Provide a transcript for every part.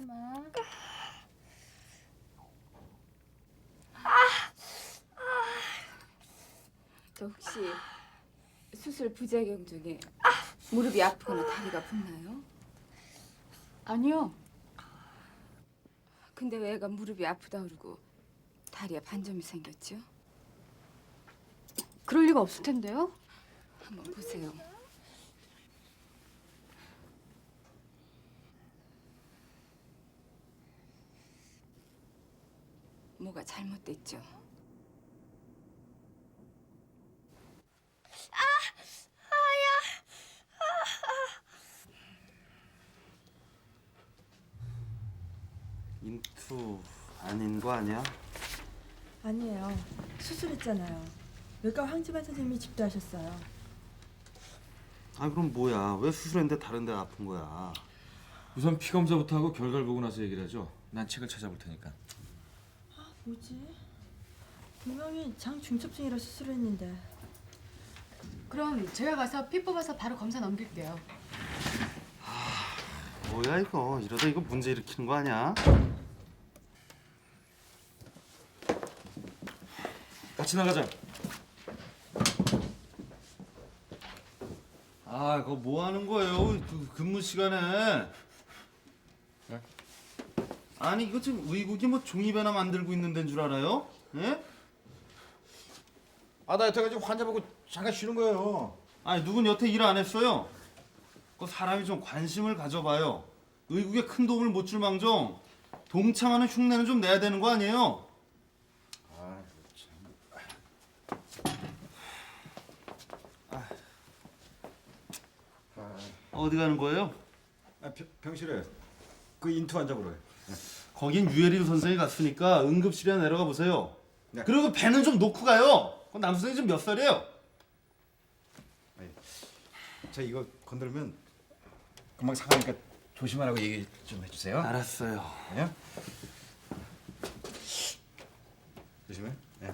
참아. 저 혹시 수술 부작용 중에 무릎이 아프거나 다리가 붓나요? 아니요. 근데 왜 애가 무릎이 아프다 그러고 다리에 반점이 생겼죠? 그럴 리가 없을 텐데요. 한번 보세요. 뭐가 잘못됐죠? 인투 아닌 거 아니야? 아니에요. 수술했잖아요. 외과 황지만 선생님이 집도하셨어요. 아 그럼 뭐야? 왜 수술했는데 다른 데 아픈 거야? 우선 피 검사부터 하고 결과를 보고 나서 얘기를 하죠. 난 책을 찾아볼 테니까. 뭐지? 분명히 장 중첩증이라 수술했는데 그럼 제가 가서 피 뽑아서 바로 검사 넘길게요. 뭐야 이거? 이러다 이거 문제 일으키는 거 아니야? 같이 나가자. 아 그거 뭐 하는 거예요? 그 근무 시간에? 네? 아니 이거 지금 의국이 뭐 종이배나 만들고 있는 데인 줄 알아요? 예? 아 나 여태까지 환자 보고 잠깐 쉬는 거예요. 아니 누군 여태 일 안 했어요? 그 사람이 좀 관심을 가져봐요. 의국에 큰 도움을 못 줄 망정 동참하는 흉내는 좀 내야 되는 거 아니에요? 어디 가는 거예요? 아, 병, 병실에 그 인투 환자 보러. 거긴 유해림 선생이 갔으니까 응급실에 내려가 보세요. 네. 그리고 배는 좀 놓고 가요. 그 남 선생이 지금 몇 살이에요? 저 이거 건들면 금방 상하니까 조심하라고 얘기 좀 해주세요. 알았어요. 예? 조심해. 예.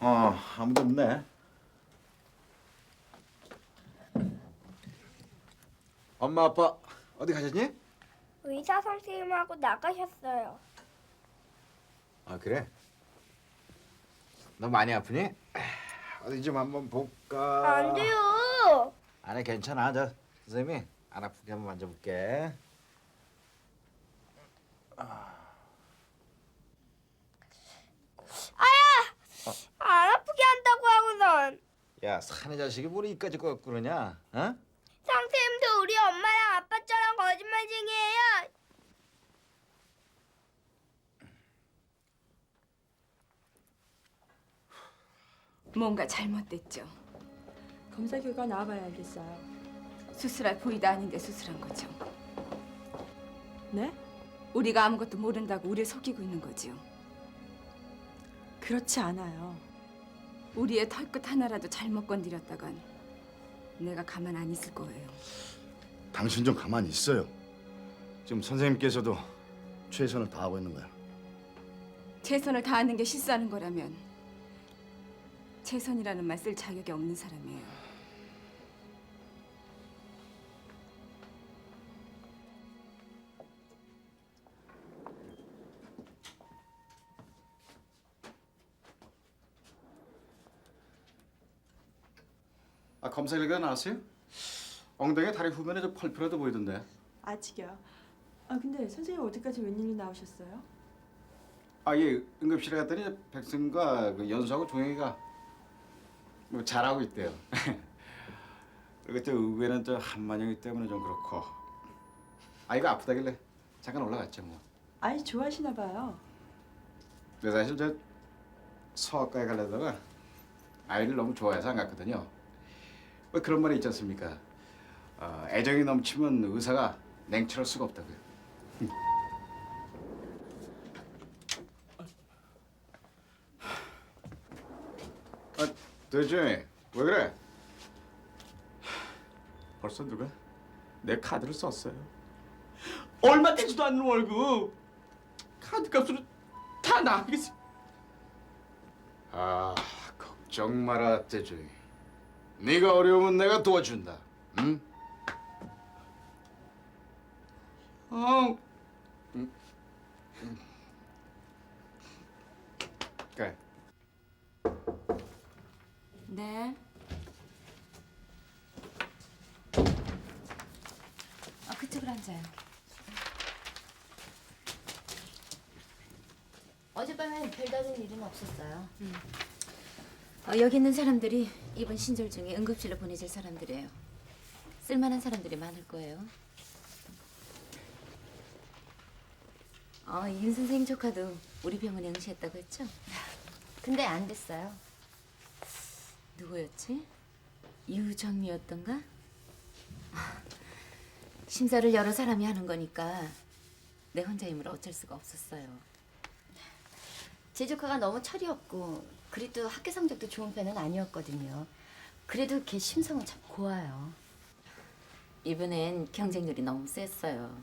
어 아무도 없네. 엄마 아빠 어디 가셨니? 의사 선생님하고 나가셨어요. 아 그래? 너 많이 아프니? 어디 좀 한번 볼까? 안 돼요. 아니 괜찮아 저 선생님이 안 아프게 한번 만져볼게. 안 아프게 한다고 하고선 야 사내 자식이 뭘 이까지 꼭 그러냐? 어? 선생님도 우리 엄마랑 아빠처럼 거짓말쟁이에요. 뭔가 잘못됐죠. 검사 결과 나와봐야 알겠어요. 수술할 부위도 아닌데 수술한 거죠. 네? 우리가 아무것도 모른다고 우리를 속이고 있는 거죠. 그렇지 않아요. 우리의 털끝 하나라도 잘못 건드렸다간 내가 가만 안 있을 거예요. 당신 좀 가만히 있어요. 지금 선생님께서도 최선을 다하고 있는 거야. 최선을 다하는 게 실수하는 거라면 최선이라는 말 쓸 자격이 없는 사람이에요. 아 검사 결과 나왔어요? 엉덩이 다리 후면에 저 펄피라도 보이던데. 아직이요. 아 근데 선생님 어디까지 웬일로 나오셨어요? 아 예 응급실에 갔더니 저 백승과 그 연수하고 종영이가 뭐 잘하고 있대요. 그리고 저 의외는 저 한만영이 때문에 좀 그렇고. 아 이거 아프다길래 잠깐 올라갔죠 뭐. 아이 좋아하시나 봐요. 근데 사실 저 서학과에 가려다가 아이를 너무 좋아해서 안 갔거든요. 왜 그런 말이 있지 않습니까? 어, 애정이 넘치면 의사가 냉철할 수가 없다고요. 아, 도대체 왜 그래? 벌써 누가 내 카드를 썼어요. 얼마 되지도 않는 월급 카드 값으로 다 나가겠어. 아, 걱정 마라, 대조이. 네가 어려우면 내가 도와준다. 응? 어. 응. 응. 그래. 네. 아, 그쪽으로 앉아요. 어젯밤엔 별다른 일은 없었어요. 어, 여기 있는 사람들이 이번 신절 중에 응급실로 보내질 사람들이에요. 쓸만한 사람들이 많을 거예요. 어, 윤 선생 조카도 우리 병원에 응시했다고 했죠? 근데 안 됐어요. 누구였지? 유정미였던가? 아, 심사를 여러 사람이 하는 거니까 내 혼자 힘으로 어쩔 수가 없었어요. 제 조카가 너무 철이 없고 그래도 학교 성적도 좋은 편은 아니었거든요. 그래도 걔 심성은 참 고와요. 이번엔 경쟁률이 너무 셌어요.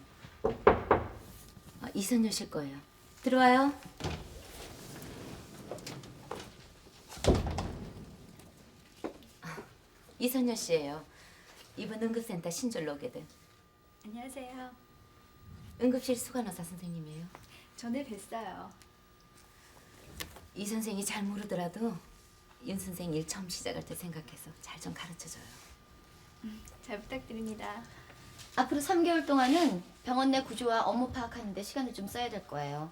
아, 이선녀 실 거예요. 들어와요. 아, 이선녀 씨예요. 이번 응급센터 신졸로 오게 된 안녕하세요. 응급실 수간호사 선생님이에요. 전에 뵀어요. 이 선생이 잘 모르더라도 윤 선생 일 처음 시작할 때 생각해서 잘 좀 가르쳐줘요. 잘 부탁드립니다. 앞으로 3개월 동안은 병원 내 구조와 업무 파악하는 데 시간을 좀 써야 될 거예요.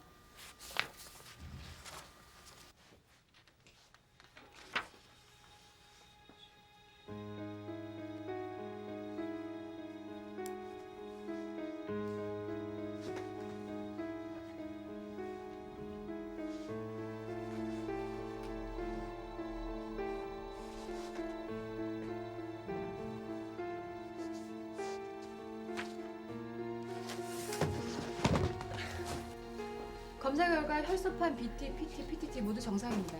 검사 결과 혈소판 BT, PT, PTT 모두 정상입니다.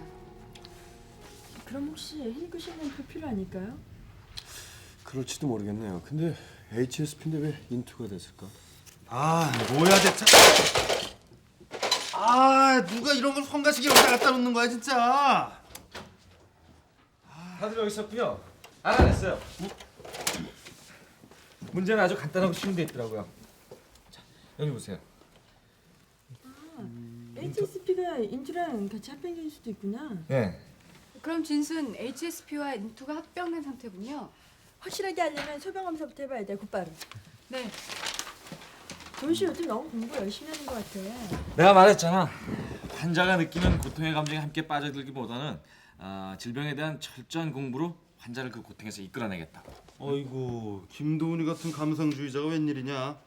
그럼 혹시 힐크 실험표 필요하니까요? 그럴지도 모르겠네요. 근데 HSP인데 왜 인투가 됐을까? 아 뭐야 대체 아 누가 이런 걸 성가시게 여기다 갖다 놓는 거야 진짜 다들 여기 있었군요. 알아냈어요. 문제는 아주 간단하고 쉬운 데 있더라고요. 자, 여기 보세요. HSP가 인투랑 같이 합병될 수도 있구나. 네. 그럼 진순 HSP와 인투가 합병된 상태군요. 확실하게 하려면 소변 검사부터 해봐야 돼, 곧바로. 네. 씨 요즘 너무 공부 열심히 하는 것 같아. 내가 말했잖아. 환자가 느끼는 고통의 감정에 함께 빠져들기보다는 아, 질병에 대한 철저한 공부로 환자를 그 고통에서 이끌어내겠다고. 어이구 김도훈이 같은 감성주의자가 웬일이냐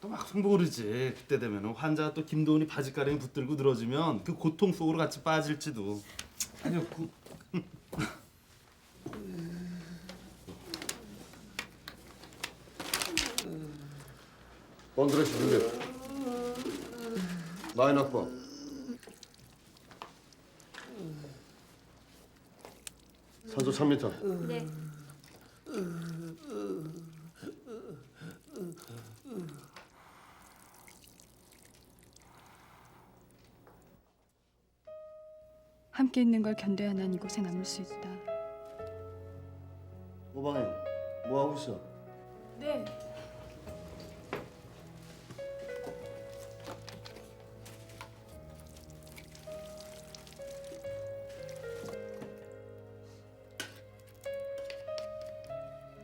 또 막상 모르지 그때 되면 환자가 또 김도훈이 바지가랑이 붙들고 늘어지면 그 고통 속으로 같이 빠질지도 아니요, 그 번드레시 준비. 라인 확보. 산소 3m. 네. 함께 있는 걸 견뎌야 난 이곳에 남을 수 있다. 오방에 뭐 하고 있어? 네.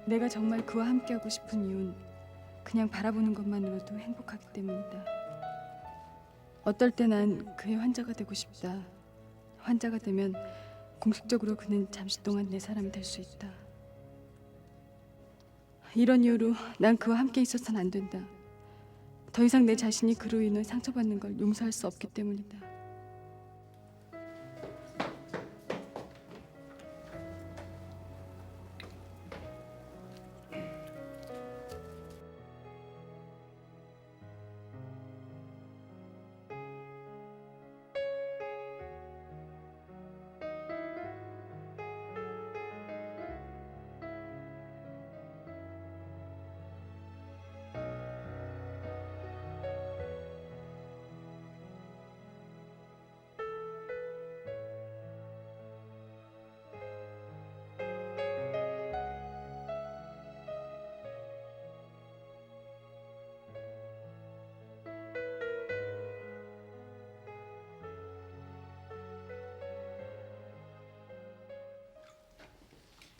내가 정말 그와 함께하고 싶은 이유는 그냥 바라보는 것만으로도 행복하기 때문이다. 어떨 때 난 그의 환자가 되고 싶다. 환자가 되면 공식적으로 그는 잠시 동안 내 사람이 될 수 있다. 이런 이유로 난 그와 함께 있어서는 안 된다. 더 이상 내 자신이 그로 인해 상처받는 걸 용서할 수 없기 때문이다.